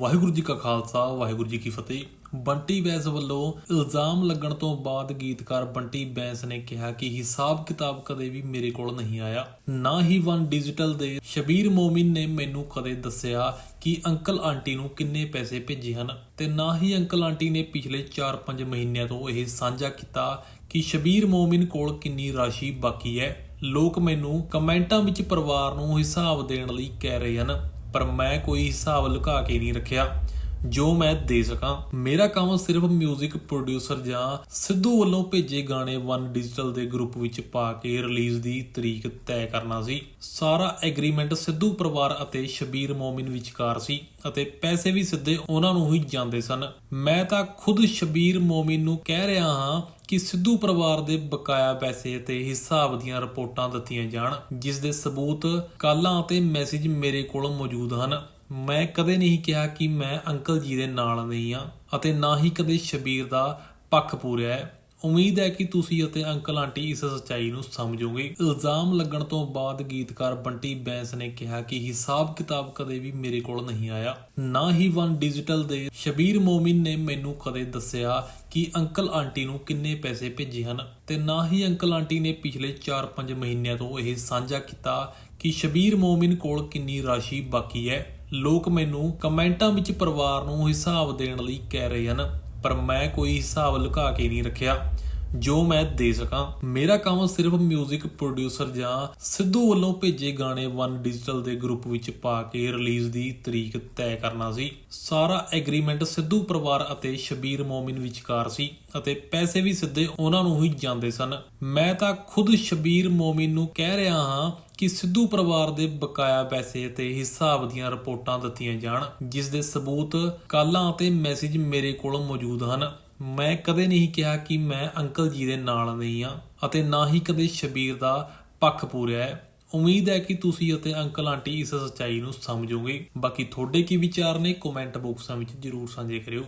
ਵਾਹਿਗੁਰੂ ਜੀ ਕਾ ਖਾਲਸਾ, ਵਾਹਿਗੁਰੂ ਜੀ ਕੀ ਫਤਿਹ। ਬੰਟੀ ਬੈਂਸ ਵੱਲੋਂ ਇਲਜ਼ਾਮ ਲੱਗਣ ਤੋਂ ਬਾਅਦ ਗੀਤਕਾਰ ਬੰਟੀ ਬੈਂਸ ਨੇ ਕਿਹਾ ਕਿ ਹਿਸਾਬ ਕਿਤਾਬ ਕਦੇ ਵੀ ਮੇਰੇ ਕੋਲ ਨਹੀਂ ਆਇਆ। ਨਾ ਹੀ ਵਨ ਡਿਜੀਟਲ ਦੇ ਸ਼ਬੀਰ ਮੋਮਿਨ ਨੇ ਮੈਨੂੰ ਕਦੇ ਦੱਸਿਆ ਕਿ ਅੰਕਲ ਆਂਟੀ ਨੂੰ ਕਿੰਨੇ ਪੈਸੇ ਭੇਜੇ ਹਨ ਤੇ ਨਾ ਹੀ ਅੰਕਲ ਆਂਟੀ ਨੇ ਪਿਛਲੇ 4-5 ਮਹੀਨਿਆਂ ਤੋਂ ਇਹ ਸਾਂਝਾ ਕੀਤਾ ਕਿ ਸ਼ਬੀਰ ਮੋਮਿਨ ਕੋਲ ਕਿੰਨੀ ਰਾਸ਼ੀ ਬਾਕੀ ਹੈ। ਲੋਕ ਮੈਨੂੰ ਕਮੈਂਟਾਂ ਵਿੱਚ ਪਰਿਵਾਰ ਨੂੰ ਹਿਸਾਬ ਦੇਣ ਲਈ ਕਹਿ ਰਹੇ ਹਨ। ਪਰ ਮੈਂ ਕੋਈ ਹਿਸਾਬ ਲੁਕਾ ਕੇ ਨਹੀਂ ਰੱਖਿਆ। ਜੋ ਮੈਂ ਦੇ ਸਕਾਂ। ਮੇਰਾ ਕੰਮ ਸਿਰਫ 뮤직 ਪ੍ਰੋਡਿਊਸਰ ਜਾਂ ਸਿੱਧੂ ਵੱਲੋਂ ਭੇਜੇ ਗਾਣੇ ਵਨ ਡਿਜੀਟਲ ਦੇ ਗਰੁੱਪ ਵਿੱਚ ਪਾ ਕੇ ਰਿਲੀਜ਼ ਦੀ ਤਰੀਕ ਤੈਅ ਕਰਨਾ ਸੀ। ਸਾਰਾ ਐਗਰੀਮੈਂਟ ਸਿੱਧੂ ਪਰਿਵਾਰ ਅਤੇ ਸ਼ਬੀਰ ਮੋਮਿਨ ਵਿਚਕਾਰ ਸੀ ਅਤੇ ਪੈਸੇ ਵੀ ਸਿੱਧੇ ਉਹਨਾਂ ਨੂੰ ਹੀ ਜਾਂਦੇ ਸਨ। ਮੈਂ ਤਾਂ ਖੁਦ ਸ਼ਬੀਰ ਮੋਮਿਨ ਨੂੰ ਕਹਿ ਰਿਹਾ ਹਾਂ ਕਿ ਸਿੱਧੂ ਪਰਿਵਾਰ ਦੇ ਬਕਾਇਆ ਪੈਸੇ ਅਤੇ ਹਿਸਾਬ ਦੀਆਂ ਰਿਪੋਰਟਾਂ ਦਿੱਤੀਆਂ ਜਾਣ, ਜਿਸ ਦੇ ਸਬੂਤ ਕਾਲਾਂ ਅਤੇ ਮੈਸੇਜ ਮੇਰੇ ਕੋਲ ਮੌਜੂਦ ਹਨ। ਮੈਂ ਕਦੇ ਨਹੀਂ ਕਿਹਾ ਕਿ ਮੈਂ ਅੰਕਲ ਜੀ ਦੇ ਨਾਲ ਨਹੀਂ ਹਾਂ ਅਤੇ ਨਾ ਹੀ ਕਦੇ ਸ਼ਬੀਰ ਦਾ ਪੱਖ ਪੂਰਿਆ ਹੈ। ਉਮੀਦ ਹੈ ਕਿ ਤੁਸੀਂ ਅਤੇ ਅੰਕਲ ਆਂਟੀ ਇਸ ਸੱਚਾਈ ਨੂੰ ਸਮਝੋਗੇ। ਇਲਜ਼ਾਮ ਲੱਗਣ ਤੋਂ ਬਾਅਦ ਗੀਤਕਾਰ ਬੰਟੀ ਬੈਂਸ ਨੇ ਕਿਹਾ ਕਿ ਹਿਸਾਬ ਕਿਤਾਬ ਕਦੇ ਵੀ ਮੇਰੇ ਕੋਲ ਨਹੀਂ ਆਇਆ। ਨਾ ਹੀ ਵਨ ਡਿਜੀਟਲ ਦੇ ਸ਼ਬੀਰ ਮੋਮਿਨ ਨੇ ਮੈਨੂੰ ਕਦੇ ਦੱਸਿਆ ਕਿ ਅੰਕਲ ਆਂਟੀ ਨੂੰ ਕਿੰਨੇ ਪੈਸੇ ਭੇਜੇ ਹਨ ਤੇ ਨਾ ਹੀ ਅੰਕਲ ਆਂਟੀ ਨੇ ਪਿਛਲੇ 4-5 ਮਹੀਨਿਆਂ ਤੋਂ ਇਹ ਸਾਂਝਾ ਕੀਤਾ ਕਿ ਸ਼ਬੀਰ ਮੋਮਿਨ ਕੋਲ ਕਿੰਨੀ ਰਾਸ਼ੀ ਬਾਕੀ ਹੈ। ਲੋਕ ਮੈਨੂੰ ਕਮੈਂਟਾਂ ਵਿੱਚ ਪਰਿਵਾਰ ਨੂੰ ਹਿਸਾਬ ਦੇਣ ਲਈ ਕਹਿ ਰਹੇ ਹਨ, ਪਰ ਮੈਂ ਕੋਈ ਹਿਸਾਬ ਲੁਕਾ ਕੇ ਨਹੀਂ ਰੱਖਿਆ। ਜੋ ਮੈਂ ਦੇ ਸਕਾਂ। ਮੇਰਾ ਕੰਮ ਸਿਰਫ 뮤직 ਪ੍ਰੋਡਿਊਸਰ ਜਾਂ ਸਿੱਧੂ ਵੱਲੋਂ ਭੇਜੇ ਗਾਣੇ ਵਨ ਡਿਜੀਟਲ ਦੇ ਗਰੁੱਪ ਵਿੱਚ ਪਾ ਕੇ ਰਿਲੀਜ਼ ਦੀ ਤਰੀਕ ਤੈਅ ਕਰਨਾ ਸੀ। ਸਾਰਾ ਐਗਰੀਮੈਂਟ ਸਿੱਧੂ ਪਰਿਵਾਰ ਅਤੇ ਸ਼ਬੀਰ ਮੋਮਿਨ ਵਿਚਕਾਰ ਸੀ ਅਤੇ ਪੈਸੇ ਵੀ ਸਿੱਧੇ ਉਹਨਾਂ ਨੂੰ ਹੀ ਜਾਂਦੇ ਸਨ। ਮੈਂ ਤਾਂ ਖੁਦ ਸ਼ਬੀਰ ਮੋਮਿਨ ਨੂੰ ਕਹਿ ਰਿਹਾ ਹਾਂ ਕਿ ਸਿੱਧੂ ਪਰਿਵਾਰ ਦੇ ਬਕਾਇਆ ਪੈਸੇ ਅਤੇ ਹਿਸਾਬ ਦੀਆਂ ਰਿਪੋਰਟਾਂ ਦਿੱਤੀਆਂ ਜਾਣ, ਜਿਸ ਦੇ ਸਬੂਤ ਕਾਲਾਂ ਅਤੇ ਮੈਸੇਜ ਮੇਰੇ ਕੋਲ ਮੌਜੂਦ ਹਨ। ਮੈਂ ਕਦੇ ਨਹੀਂ ਕਿਹਾ ਕਿ ਮੈਂ ਅੰਕਲ ਜੀ ਦੇ ਨਾਲ ਨਹੀਂ ਹਾਂ ਅਤੇ ਨਾ ਹੀ ਕਦੇ ਸ਼ਬੀਰ ਦਾ ਪੱਖ ਪੂਰਿਆ ਹੈ। ਉਮੀਦ ਹੈ ਕਿ ਤੁਸੀਂ ਅਤੇ ਅੰਕਲ ਆਂਟੀ ਇਸ ਸੱਚਾਈ ਨੂੰ ਸਮਝੋਗੇ। ਬਾਕੀ ਤੁਹਾਡੇ ਕੀ ਵਿਚਾਰ ਨੇ ਕਮੈਂਟ ਬਾਕਸਾਂ ਵਿੱਚ ਜਰੂਰ ਸਾਂਝੇ ਕਰਿਓ।